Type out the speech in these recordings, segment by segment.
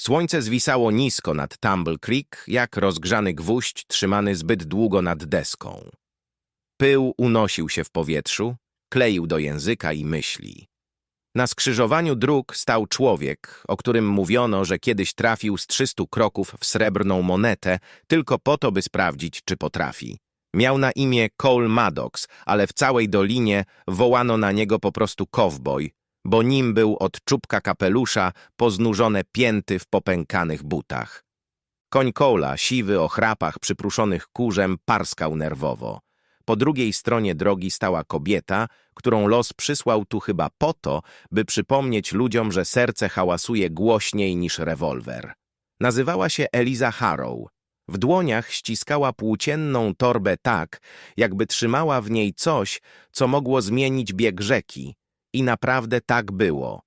Słońce zwisało nisko nad Tumble Creek, jak rozgrzany gwóźdź trzymany zbyt długo nad deską. Pył unosił się w powietrzu, kleił do języka i myśli. Na skrzyżowaniu dróg stał człowiek, o którym mówiono, że kiedyś trafił z 300 kroków w srebrną monetę, tylko po to, by sprawdzić, czy potrafi. Miał na imię Cole Maddox, ale w całej dolinie wołano na niego po prostu cowboy, bo nim był od czubka kapelusza po znużone pięty w popękanych butach. Koń Cola, siwy o chrapach przypruszonych kurzem, parskał nerwowo. Po drugiej stronie drogi stała kobieta, którą los przysłał tu chyba po to, by przypomnieć ludziom, że serce hałasuje głośniej niż rewolwer. Nazywała się Eliza Harrow. W dłoniach ściskała płócienną torbę tak, jakby trzymała w niej coś, co mogło zmienić bieg rzeki. I naprawdę tak było.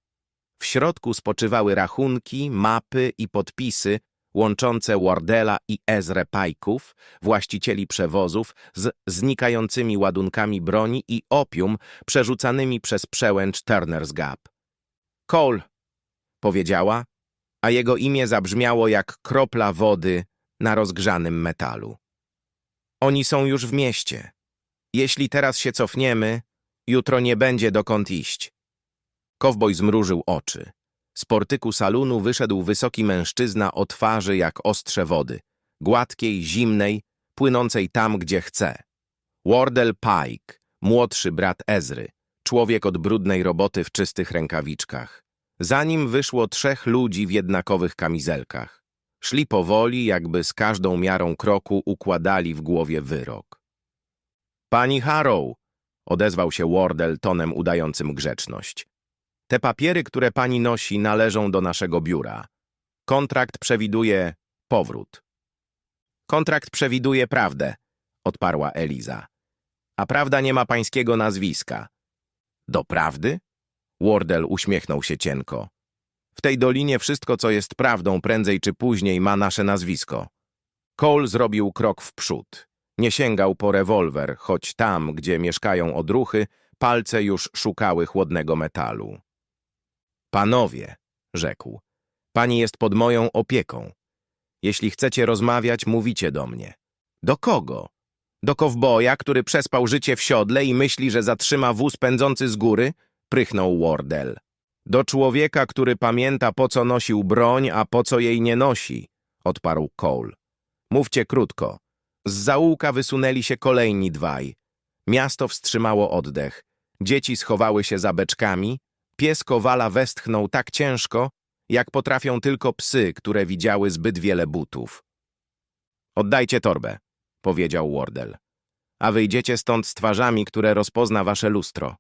W środku spoczywały rachunki, mapy i podpisy łączące Wardella i Ezrę Pajków, właścicieli przewozów, z znikającymi ładunkami broni i opium przerzucanymi przez przełęcz Turner's Gap. Cole, powiedziała, a jego imię zabrzmiało jak kropla wody na rozgrzanym metalu. Oni są już w mieście. Jeśli teraz się cofniemy, jutro nie będzie dokąd iść. Kowboj zmrużył oczy. Z portyku salonu wyszedł wysoki mężczyzna o twarzy jak ostrze wody, gładkiej, zimnej, płynącej tam, gdzie chce. Wardell Pike, młodszy brat Ezry, człowiek od brudnej roboty w czystych rękawiczkach. Za nim wyszło trzech ludzi w jednakowych kamizelkach. Szli powoli, jakby z każdą miarą kroku układali w głowie wyrok. Pani Harrow, odezwał się Wardell tonem udającym grzeczność. Te papiery, które pani nosi, należą do naszego biura. Kontrakt przewiduje powrót. Kontrakt przewiduje prawdę, odparła Eliza. A prawda nie ma pańskiego nazwiska. Doprawdy? Wardell uśmiechnął się cienko. W tej dolinie wszystko, co jest prawdą, prędzej czy później ma nasze nazwisko. Cole zrobił krok w przód. Nie sięgał po rewolwer, choć tam, gdzie mieszkają odruchy, palce już szukały chłodnego metalu. Panowie, rzekł, pani jest pod moją opieką. Jeśli chcecie rozmawiać, mówicie do mnie. Do kogo? Do kowboja, który przespał życie w siodle i myśli, że zatrzyma wóz pędzący z góry? Prychnął Wardell. Do człowieka, który pamięta, po co nosił broń, a po co jej nie nosi, odparł Cole. Mówcie krótko. Z zaułka wysunęli się kolejni dwaj. Miasto wstrzymało oddech. Dzieci schowały się za beczkami. Pies Kowala westchnął tak ciężko, jak potrafią tylko psy, które widziały zbyt wiele butów. Oddajcie torbę, powiedział Wardell. A wyjdziecie stąd z twarzami, które rozpozna wasze lustro.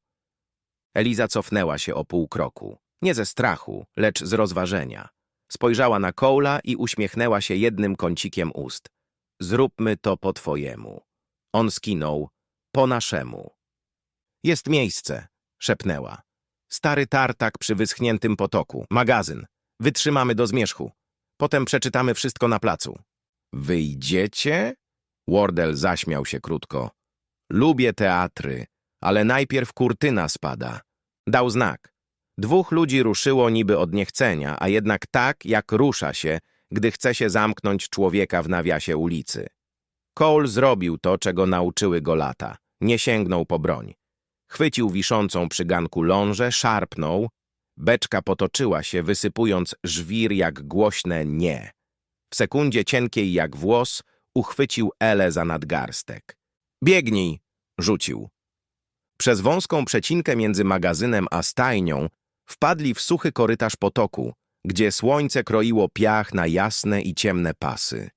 Eliza cofnęła się o pół kroku. Nie ze strachu, lecz z rozważenia. Spojrzała na Cole'a i uśmiechnęła się jednym kącikiem ust. Zróbmy to po twojemu. On skinął. Po naszemu. Jest miejsce, szepnęła. Stary tartak przy wyschniętym potoku. Magazyn. Wytrzymamy do zmierzchu. Potem przeczytamy wszystko na placu. Wyjdziecie? Wardell zaśmiał się krótko. Lubię teatry, ale najpierw kurtyna spada. Dał znak. Dwóch ludzi ruszyło niby od niechcenia, a jednak tak, jak rusza się, gdy chce się zamknąć człowieka w nawiasie ulicy. Cole zrobił to, czego nauczyły go lata. Nie sięgnął po broń. Chwycił wiszącą przy ganku lążę, szarpnął. Beczka potoczyła się, wysypując żwir jak głośne nie. W sekundzie cienkiej jak włos uchwycił Elę za nadgarstek. Biegnij! rzucił. Przez wąską przecinkę między magazynem a stajnią wpadli w suchy korytarz potoku, gdzie słońce kroiło piach na jasne i ciemne pasy.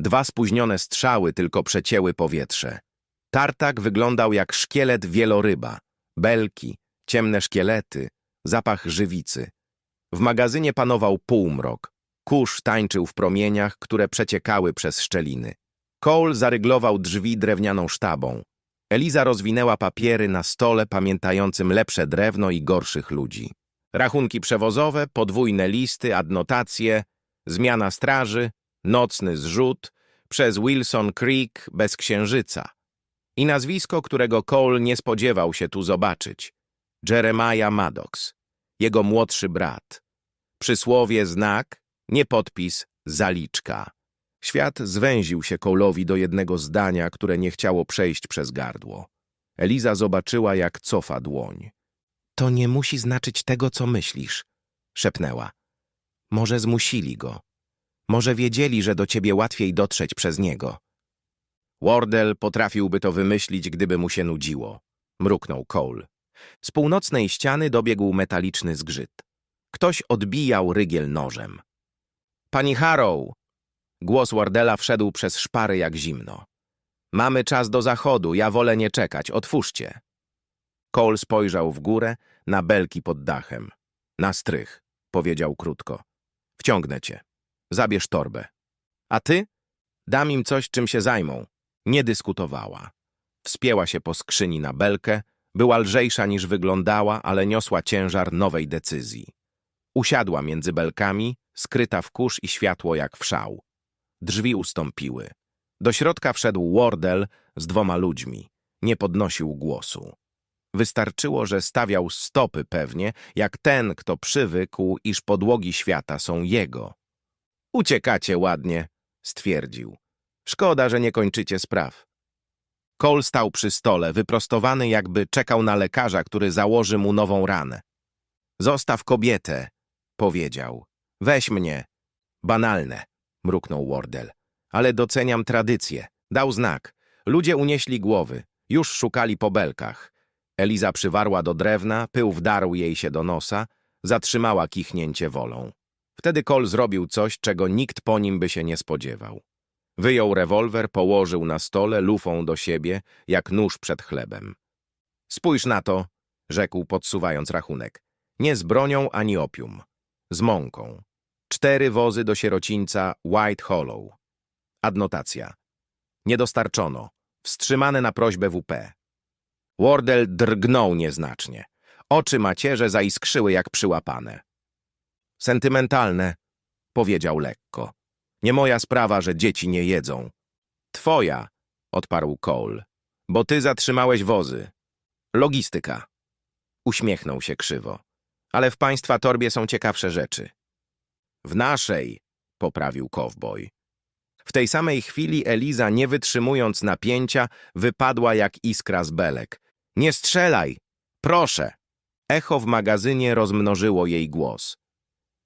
Dwa spóźnione strzały tylko przecięły powietrze. Tartak wyglądał jak szkielet wieloryba. Belki, ciemne szkielety, zapach żywicy. W magazynie panował półmrok. Kurz tańczył w promieniach, które przeciekały przez szczeliny. Cole zaryglował drzwi drewnianą sztabą. Eliza rozwinęła papiery na stole pamiętającym lepsze drewno i gorszych ludzi. Rachunki przewozowe, podwójne listy, adnotacje, zmiana straży, nocny zrzut, przez Wilson Creek bez księżyca. I nazwisko, którego Cole nie spodziewał się tu zobaczyć. Jeremiah Maddox, jego młodszy brat. Przysłowie znak, Nie podpis, zaliczka. Świat zwęził się Cole'owi do jednego zdania, które nie chciało przejść przez gardło. Eliza zobaczyła, jak cofa dłoń. To nie musi znaczyć tego, co myślisz, szepnęła. Może zmusili go. Może wiedzieli, że do ciebie łatwiej dotrzeć przez niego. Wardell potrafiłby to wymyślić, gdyby mu się nudziło. Mruknął Cole. Z północnej ściany dobiegł metaliczny zgrzyt. Ktoś odbijał rygiel nożem. Pani Harrow! Głos Wardella wszedł przez szpary jak zimno. Mamy czas do zachodu, ja wolę nie czekać, otwórzcie. Cole spojrzał w górę, na belki pod dachem. Na strych, powiedział krótko. Wciągnę cię. Zabierz torbę. A ty? Dam im coś, czym się zajmą. Nie dyskutowała. Wspięła się po skrzyni na belkę, była lżejsza niż wyglądała, ale niosła ciężar nowej decyzji. Usiadła między belkami, skryta w kurz i światło jak wszał. Drzwi ustąpiły. Do środka wszedł Wardell z dwoma ludźmi. Nie podnosił głosu. Wystarczyło, że stawiał stopy pewnie, jak ten, kto przywykł, iż podłogi świata są jego. Uciekacie ładnie, stwierdził. Szkoda, że nie kończycie spraw. Cole stał przy stole, wyprostowany jakby czekał na lekarza, który założy mu nową ranę. Zostaw kobietę, powiedział. Weź mnie. Banalne, mruknął Wardell. Ale doceniam tradycję. Dał znak. Ludzie unieśli głowy. Już szukali po belkach. Eliza przywarła do drewna, pył wdarł jej się do nosa, zatrzymała kichnięcie wolą. Wtedy Cole zrobił coś, czego nikt po nim by się nie spodziewał. Wyjął rewolwer, położył na stole lufą do siebie, jak nóż przed chlebem. Spójrz na to, rzekł podsuwając rachunek. Nie z bronią ani opium. Z mąką. Cztery wozy do sierocińca White Hollow. Adnotacja. Nie dostarczono. Wstrzymane na prośbę WP. Wardell drgnął nieznacznie. Oczy macierze zaiskrzyły jak przyłapane. Sentymentalne, powiedział lekko. Nie moja sprawa, że dzieci nie jedzą. Twoja, odparł Cole, bo ty zatrzymałeś wozy. Logistyka. Uśmiechnął się krzywo. Ale w państwa torbie są ciekawsze rzeczy. W naszej, poprawił kowboj. W tej samej chwili Eliza, nie wytrzymując napięcia, wypadła jak iskra z belek. Nie strzelaj! Proszę! Echo w magazynie rozmnożyło jej głos.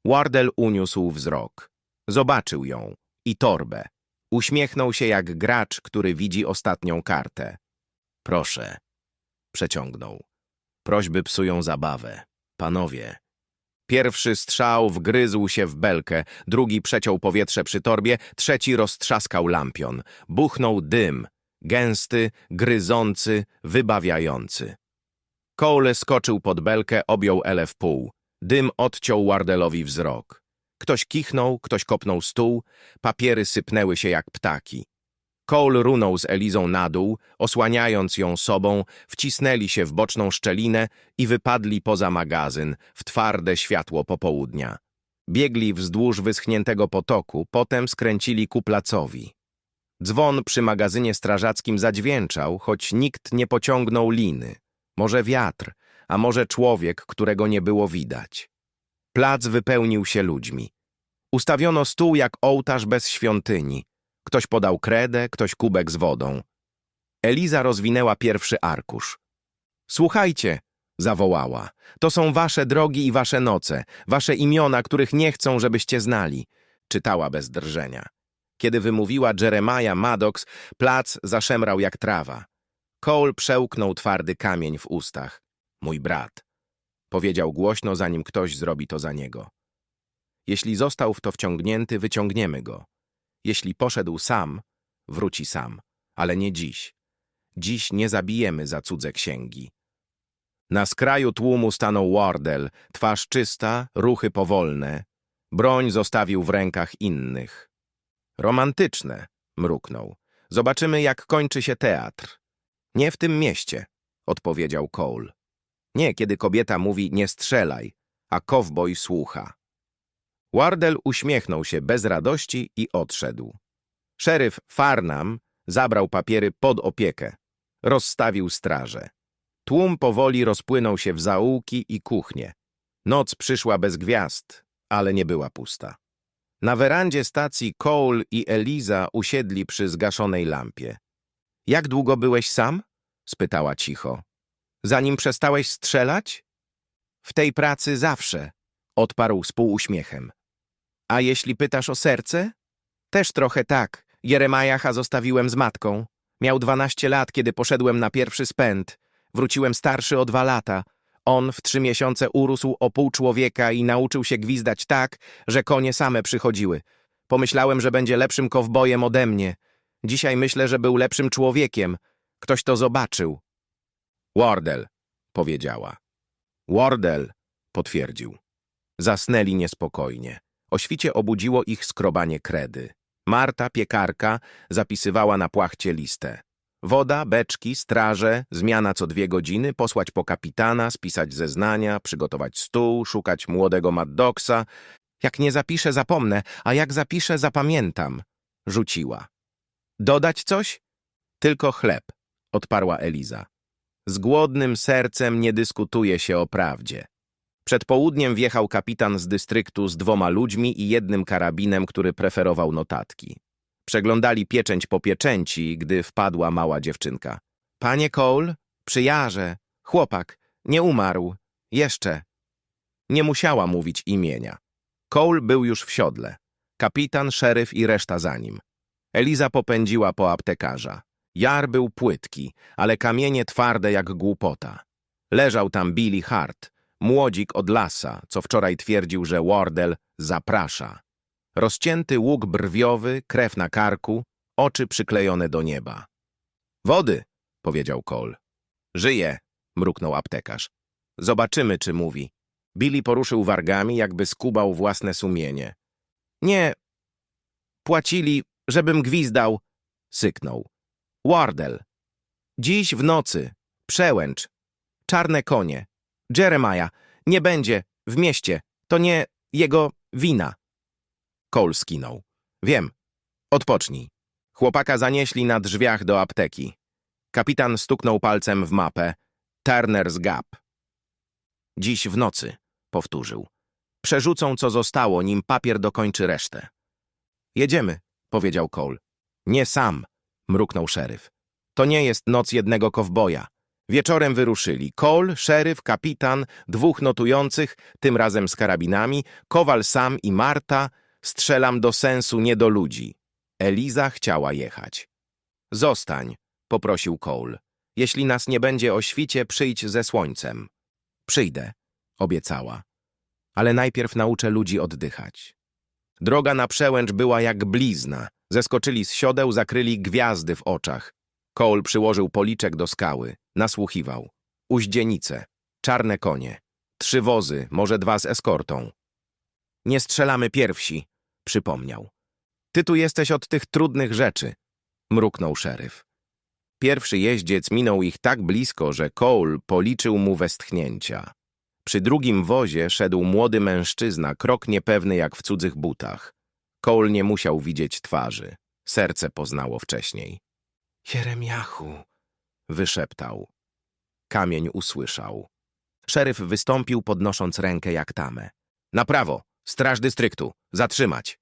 Wardell uniósł wzrok. Zobaczył ją i torbę. Uśmiechnął się jak gracz, który widzi ostatnią kartę. Proszę, przeciągnął. Prośby psują zabawę. Panowie. Pierwszy strzał wgryzł się w belkę, drugi przeciął powietrze przy torbie, trzeci roztrzaskał lampion. Buchnął dym, gęsty, gryzący, wybawiający. Cole skoczył pod belkę, objął Ele w pół. Dym odciął Wardellowi wzrok. Ktoś kichnął, ktoś kopnął stół, papiery sypnęły się jak ptaki. Cole runął z Elizą na dół, osłaniając ją sobą, wcisnęli się w boczną szczelinę i wypadli poza magazyn, w twarde światło popołudnia. Biegli wzdłuż wyschniętego potoku, potem skręcili ku placowi. Dzwon przy magazynie strażackim zadźwięczał, choć nikt nie pociągnął liny. Może wiatr, a może człowiek, którego nie było widać. Plac wypełnił się ludźmi. Ustawiono stół jak ołtarz bez świątyni. Ktoś podał kredę, ktoś kubek z wodą. Eliza rozwinęła pierwszy arkusz. Słuchajcie, zawołała, to są wasze drogi i wasze noce, wasze imiona, których nie chcą, żebyście znali. Czytała bez drżenia. Kiedy wymówiła Jeremiah Maddox, plac zaszemrał jak trawa. Cole przełknął twardy kamień w ustach. Mój brat. Powiedział głośno, zanim ktoś zrobi to za niego. Jeśli został w to wciągnięty, wyciągniemy go. Jeśli poszedł sam, wróci sam, ale nie dziś. Dziś nie zabijemy za cudze księgi. Na skraju tłumu stanął Wardell, twarz czysta, ruchy powolne. Broń zostawił w rękach innych. Romantyczne, mruknął. Zobaczymy, jak kończy się teatr. Nie w tym mieście, odpowiedział Cole. Nie, kiedy kobieta mówi nie strzelaj, a kowboj słucha. Wardell uśmiechnął się bez radości i odszedł. Szeryf Farnham zabrał papiery pod opiekę. Rozstawił straże. Tłum powoli rozpłynął się w zaułki i kuchnie. Noc przyszła bez gwiazd, ale nie była pusta. Na werandzie stacji Cole i Eliza usiedli przy zgaszonej lampie. Jak długo byłeś sam? spytała cicho. Zanim przestałeś strzelać? W tej pracy zawsze, odparł z półuśmiechem. A jeśli pytasz o serce? Też trochę tak. Jeremajacha zostawiłem z matką. Miał 12 lat, kiedy poszedłem na pierwszy spęd. Wróciłem starszy o dwa lata. On w trzy miesiące urósł o pół człowieka i nauczył się gwizdać tak, że konie same przychodziły. Pomyślałem, że będzie lepszym kowbojem ode mnie. Dzisiaj myślę, że był lepszym człowiekiem. Ktoś to zobaczył. Wardell, powiedziała. Wardell, potwierdził. Zasnęli niespokojnie. O świcie obudziło ich skrobanie kredy. Marta, piekarka, zapisywała na płachcie listę. Woda, beczki, straże, zmiana co dwie godziny, posłać po kapitana, spisać zeznania, przygotować stół, szukać młodego Mad Dogsa. Jak nie zapiszę, zapomnę, a jak zapiszę, zapamiętam. Rzuciła. Dodać coś? Tylko chleb, odparła Eliza. Z głodnym sercem nie dyskutuje się o prawdzie. Przed południem wjechał kapitan z dystryktu z dwoma ludźmi i jednym karabinem, który preferował notatki. Przeglądali pieczęć po pieczęci, gdy wpadła mała dziewczynka. Panie Cole, przyjarze, chłopak, nie umarł, jeszcze. Nie musiała mówić imienia. Cole był już w siodle. Kapitan, szeryf i reszta za nim. Eliza popędziła po aptekarza. Jar był płytki, ale kamienie twarde jak głupota. Leżał tam Billy Hart, młodzik od lasa, co wczoraj twierdził, że Wardell zaprasza. Rozcięty łuk brwiowy, krew na karku, oczy przyklejone do nieba. Wody, powiedział Cole. Żyje, mruknął aptekarz. Zobaczymy, czy mówi. Billy poruszył wargami, jakby skubał własne sumienie. Nie. Płacili, żebym gwizdał, syknął. Wardell. Dziś w nocy. Przełęcz. Czarne konie. Jeremiah. Nie będzie. W mieście. To nie jego wina. Cole skinął. Wiem. Odpocznij. Chłopaka zanieśli na drzwiach do apteki. Kapitan stuknął palcem w mapę. Turner's Gap. Dziś w nocy, powtórzył. Przerzucą, co zostało, nim papier dokończy resztę. Jedziemy, powiedział Cole. Nie sam, mruknął szeryf. To nie jest noc jednego kowboja. Wieczorem wyruszyli Cole, szeryf, kapitan, dwóch notujących, tym razem z karabinami, Kowal sam i Marta. Strzelam do sensu, nie do ludzi. Eliza chciała jechać. Zostań, poprosił Cole. Jeśli nas nie będzie o świcie, przyjdź ze słońcem. Przyjdę, obiecała. Ale najpierw nauczę ludzi oddychać. Droga na przełęcz była jak blizna. Zeskoczyli z siodeł, zakryli gwiazdy w oczach. Cole przyłożył policzek do skały. Nasłuchiwał. Uździenice, czarne konie, trzy wozy, może dwa z eskortą. Nie strzelamy pierwsi, przypomniał. Ty tu jesteś od tych trudnych rzeczy, mruknął szeryf. Pierwszy jeździec minął ich tak blisko, że Cole policzył mu westchnięcia. Przy drugim wozie szedł młody mężczyzna, krok niepewny jak w cudzych butach. Cole nie musiał widzieć twarzy. Serce poznało wcześniej. Jeremiachu, wyszeptał. Kamień usłyszał. Szeryf wystąpił, podnosząc rękę jak tamę. Na prawo, straż dystryktu, zatrzymać.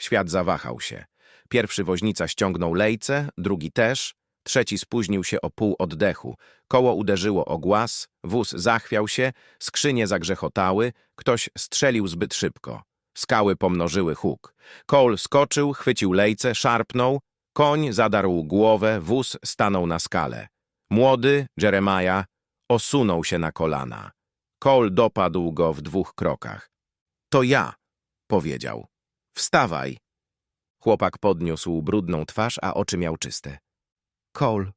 Świat zawahał się. Pierwszy woźnica ściągnął lejce, drugi też, trzeci spóźnił się o pół oddechu. Koło uderzyło o głaz, wóz zachwiał się, skrzynie zagrzechotały, ktoś strzelił zbyt szybko. Skały pomnożyły huk. Cole skoczył, chwycił lejce, szarpnął, koń zadarł głowę, wóz stanął na skale. Młody, Jeremiah, osunął się na kolana. Cole dopadł go w dwóch krokach. To ja, powiedział. Wstawaj. Chłopak podniósł brudną twarz, a oczy miał czyste. Cole,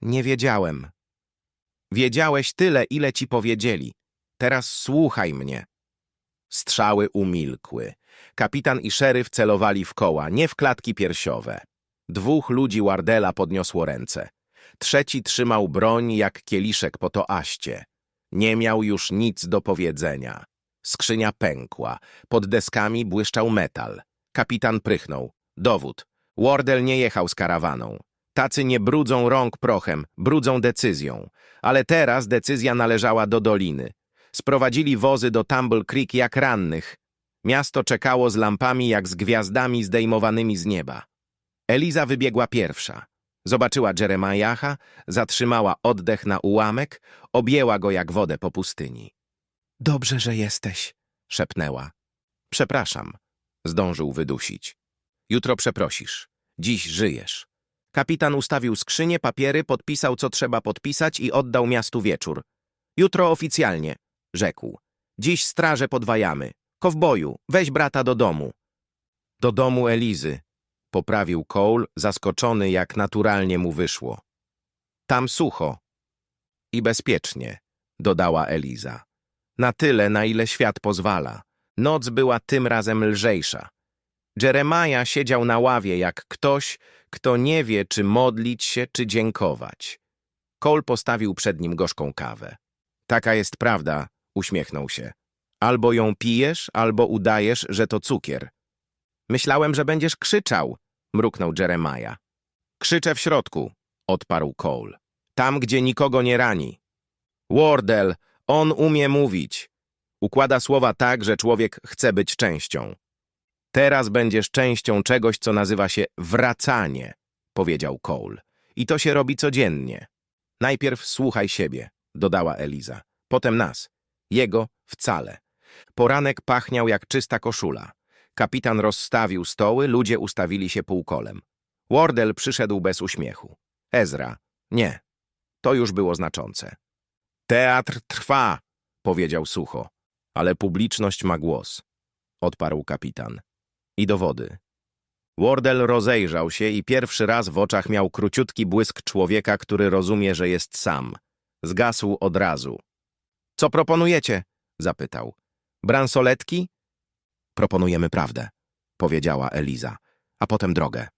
nie wiedziałem. Wiedziałeś tyle, ile ci powiedzieli. Teraz słuchaj mnie. Strzały umilkły. Kapitan i szeryf celowali w koła, nie w klatki piersiowe. Dwóch ludzi Wardela podniosło ręce. Trzeci trzymał broń jak kieliszek po toaście. Nie miał już nic do powiedzenia. Skrzynia pękła. Pod deskami błyszczał metal. Kapitan prychnął. Dowód. Wardell nie jechał z karawaną. Tacy nie brudzą rąk prochem, brudzą decyzją. Ale teraz decyzja należała do doliny. Sprowadzili wozy do Tumble Creek jak rannych. Miasto czekało z lampami jak z gwiazdami zdejmowanymi z nieba. Eliza wybiegła pierwsza. Zobaczyła Jeremiaha, zatrzymała oddech na ułamek, objęła go jak wodę po pustyni. Dobrze, że jesteś, szepnęła. Przepraszam, zdążył wydusić. Jutro przeprosisz. Dziś żyjesz. Kapitan ustawił skrzynię, papiery, podpisał, co trzeba podpisać i oddał miastu wieczór. Jutro oficjalnie, rzekł. Dziś straże podwajamy. Kowboju, weź brata do domu. Do domu Elizy, poprawił Cole, zaskoczony, jak naturalnie mu wyszło. Tam sucho. I bezpiecznie, dodała Eliza. Na tyle, na ile świat pozwala. Noc była tym razem lżejsza. Jeremiah siedział na ławie jak ktoś, kto nie wie, czy modlić się, czy dziękować. Cole postawił przed nim gorzką kawę. Taka jest prawda, uśmiechnął się. Albo ją pijesz, albo udajesz, że to cukier. Myślałem, że będziesz krzyczał, mruknął Jeremiah. Krzyczę w środku, odparł Cole. Tam, gdzie nikogo nie rani. Wardell, on umie mówić. Układa słowa tak, że człowiek chce być częścią. Teraz będziesz częścią czegoś, co nazywa się wracanie, powiedział Cole. I to się robi codziennie. Najpierw słuchaj siebie, dodała Eliza. Potem nas. Jego wcale. Poranek pachniał jak czysta koszula. Kapitan rozstawił stoły, ludzie ustawili się półkolem. Wardell przyszedł bez uśmiechu. Ezra, nie. To już było znaczące. Teatr trwa, powiedział sucho. Ale publiczność ma głos, odparł kapitan. I dowody. Wardell rozejrzał się i pierwszy raz w oczach miał króciutki błysk człowieka, który rozumie, że jest sam. Zgasł od razu. Co proponujecie? zapytał. Bransoletki? Proponujemy prawdę, powiedziała Eliza, a potem drogę.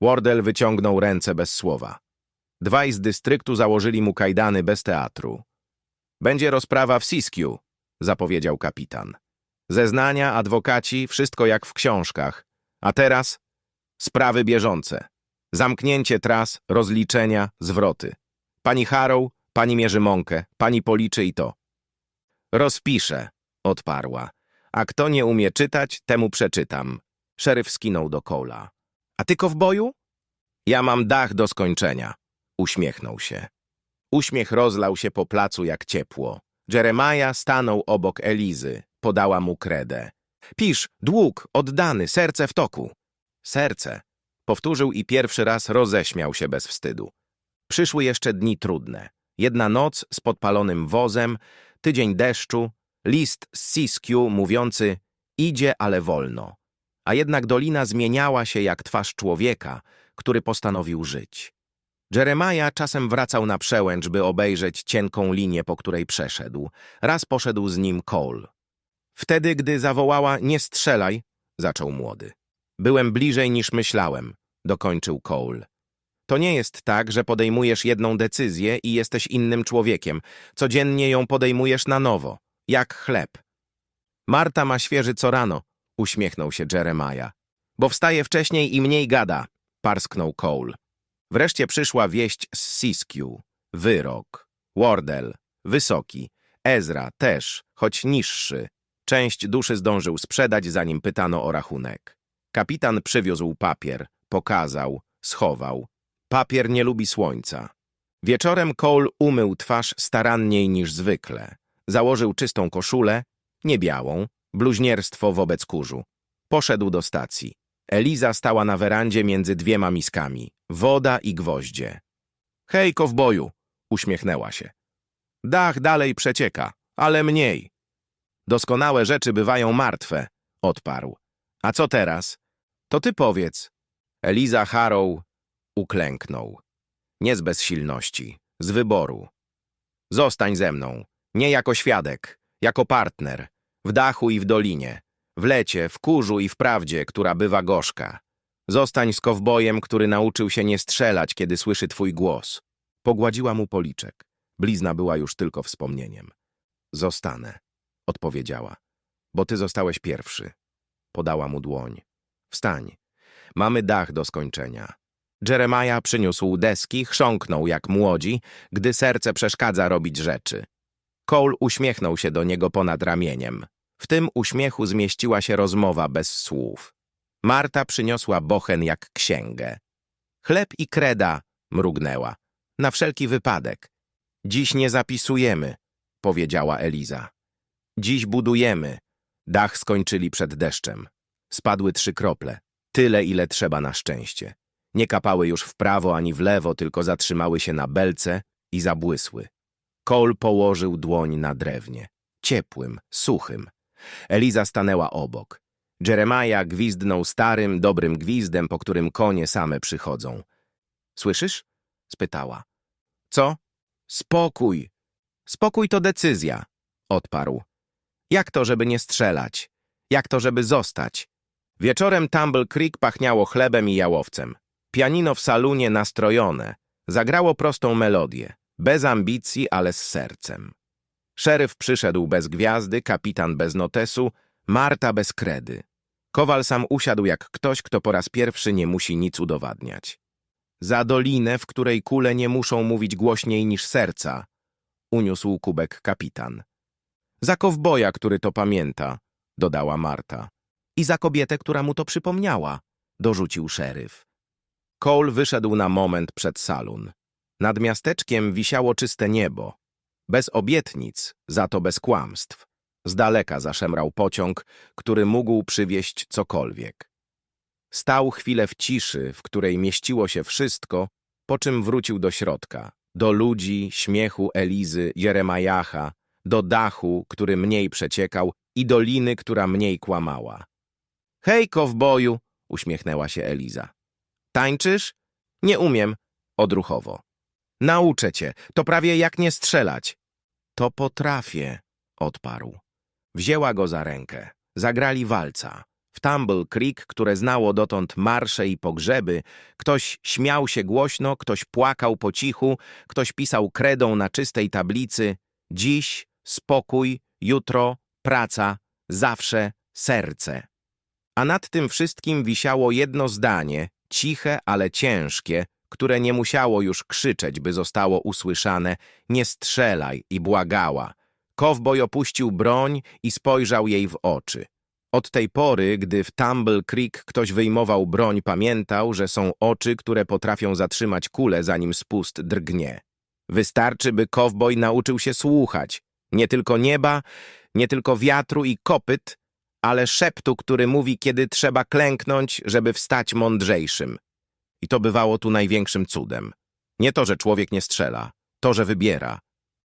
Wardell wyciągnął ręce bez słowa. Dwaj z dystryktu założyli mu kajdany bez teatru. Będzie rozprawa w Siskiu, zapowiedział kapitan. Zeznania, adwokaci, wszystko jak w książkach. A teraz sprawy bieżące. Zamknięcie tras, rozliczenia, zwroty. Pani Harrow, pani mierzy mąkę, pani policzy i to. Rozpiszę, odparła. A kto nie umie czytać, temu przeczytam. Szeryf skinął do kola. A ty, kowboju? Ja mam dach do skończenia. Uśmiechnął się. Uśmiech rozlał się po placu jak ciepło. Jeremiah stanął obok Elizy. Podała mu kredę. Pisz, dług, oddany, serce w toku. Serce. Powtórzył i pierwszy raz roześmiał się bez wstydu. Przyszły jeszcze dni trudne. Jedna noc z podpalonym wozem, tydzień deszczu, list z Siskiu mówiący idzie, ale wolno. A jednak dolina zmieniała się jak twarz człowieka, który postanowił żyć. Jeremiah czasem wracał na przełęcz, by obejrzeć cienką linię, po której przeszedł. Raz poszedł z nim Cole. Wtedy, gdy zawołała nie strzelaj, zaczął młody. Byłem bliżej niż myślałem, dokończył Cole. To nie jest tak, że podejmujesz jedną decyzję i jesteś innym człowiekiem. Codziennie ją podejmujesz na nowo, jak chleb. Marta ma świeży co rano, uśmiechnął się Jeremiah. Bo wstaje wcześniej i mniej gada, parsknął Cole. Wreszcie przyszła wieść z Siskiu. Wyrok. Wardell. Wysoki. Ezra też, choć niższy. Część duszy zdążył sprzedać, zanim pytano o rachunek. Kapitan przywiózł papier, pokazał, schował. Papier nie lubi słońca. Wieczorem Cole umył twarz staranniej niż zwykle. Założył czystą koszulę, nie białą, bluźnierstwo wobec kurzu. Poszedł do stacji. Eliza stała na werandzie między dwiema miskami. Woda i gwoździe. Hej, kowboju! Uśmiechnęła się. Dach dalej przecieka, ale mniej. Doskonałe rzeczy bywają martwe, odparł. A co teraz? To ty powiedz. Eliza Harrow uklęknął. Nie z bezsilności, z wyboru. Zostań ze mną, nie jako świadek, jako partner, w dachu i w dolinie, w lecie, w kurzu i w prawdzie, która bywa gorzka. Zostań z kowbojem, który nauczył się nie strzelać, kiedy słyszy twój głos. Pogładziła mu policzek. Blizna była już tylko wspomnieniem. Zostanę, odpowiedziała. Bo ty zostałeś pierwszy. Podała mu dłoń. Wstań. Mamy dach do skończenia. Jeremiah przyniósł deski, chrząknął jak młodzi, gdy serce przeszkadza robić rzeczy. Cole uśmiechnął się do niego ponad ramieniem. W tym uśmiechu zmieściła się rozmowa bez słów. Marta przyniosła bochen jak księgę. Chleb i kreda, mrugnęła. Na wszelki wypadek. Dziś nie zapisujemy, powiedziała Eliza. Dziś budujemy. Dach skończyli przed deszczem. Spadły trzy krople. Tyle, ile trzeba na szczęście. Nie kapały już w prawo ani w lewo, tylko zatrzymały się na belce i zabłysły. Cole położył dłoń na drewnie. Ciepłym, suchym. Eliza stanęła obok. Jeremiah gwizdnął starym, dobrym gwizdem, po którym konie same przychodzą. Słyszysz? spytała. Co? Spokój. Spokój to decyzja, odparł. Jak to, żeby nie strzelać? Jak to, żeby zostać? Wieczorem Tumble Creek pachniało chlebem i jałowcem. Pianino w salunie nastrojone. Zagrało prostą melodię. Bez ambicji, ale z sercem. Szeryf przyszedł bez gwiazdy, kapitan bez notesu, Marta bez kredy. Kowal sam usiadł jak ktoś, kto po raz pierwszy nie musi nic udowadniać. Za dolinę, w której kule nie muszą mówić głośniej niż serca, uniósł kubek kapitan. Za kowboja, który to pamięta, dodała Marta. I za kobietę, która mu to przypomniała, dorzucił szeryf. Cole wyszedł na moment przed salon. Nad miasteczkiem wisiało czyste niebo. Bez obietnic, za to bez kłamstw. Z daleka zaszemrał pociąg, który mógł przywieźć cokolwiek. Stał chwilę w ciszy, w której mieściło się wszystko, po czym wrócił do środka. Do ludzi, śmiechu Elizy, Jeremajacha, do dachu, który mniej przeciekał i doliny, która mniej kłamała. Hej, kowboju, uśmiechnęła się Eliza. Tańczysz? Nie umiem, odruchowo. Nauczę cię, to prawie jak nie strzelać. To potrafię, odparł. Wzięła go za rękę. Zagrali walca. W Tumble Creek, które znało dotąd marsze i pogrzeby, ktoś śmiał się głośno, ktoś płakał po cichu, ktoś pisał kredą na czystej tablicy. Dziś spokój, jutro praca, zawsze serce. A nad tym wszystkim wisiało jedno zdanie, ciche, ale ciężkie, które nie musiało już krzyczeć, by zostało usłyszane nie strzelaj i błagała. Kowboj opuścił broń i spojrzał jej w oczy. Od tej pory, gdy w Tumble Creek ktoś wyjmował broń, pamiętał, że są oczy, które potrafią zatrzymać kulę, zanim spust drgnie. Wystarczy, by kowboj nauczył się słuchać. Nie tylko nieba, nie tylko wiatru i kopyt, ale szeptu, który mówi, kiedy trzeba klęknąć, żeby wstać mądrzejszym. I to bywało tu największym cudem. Nie to, że człowiek nie strzela, to, że wybiera.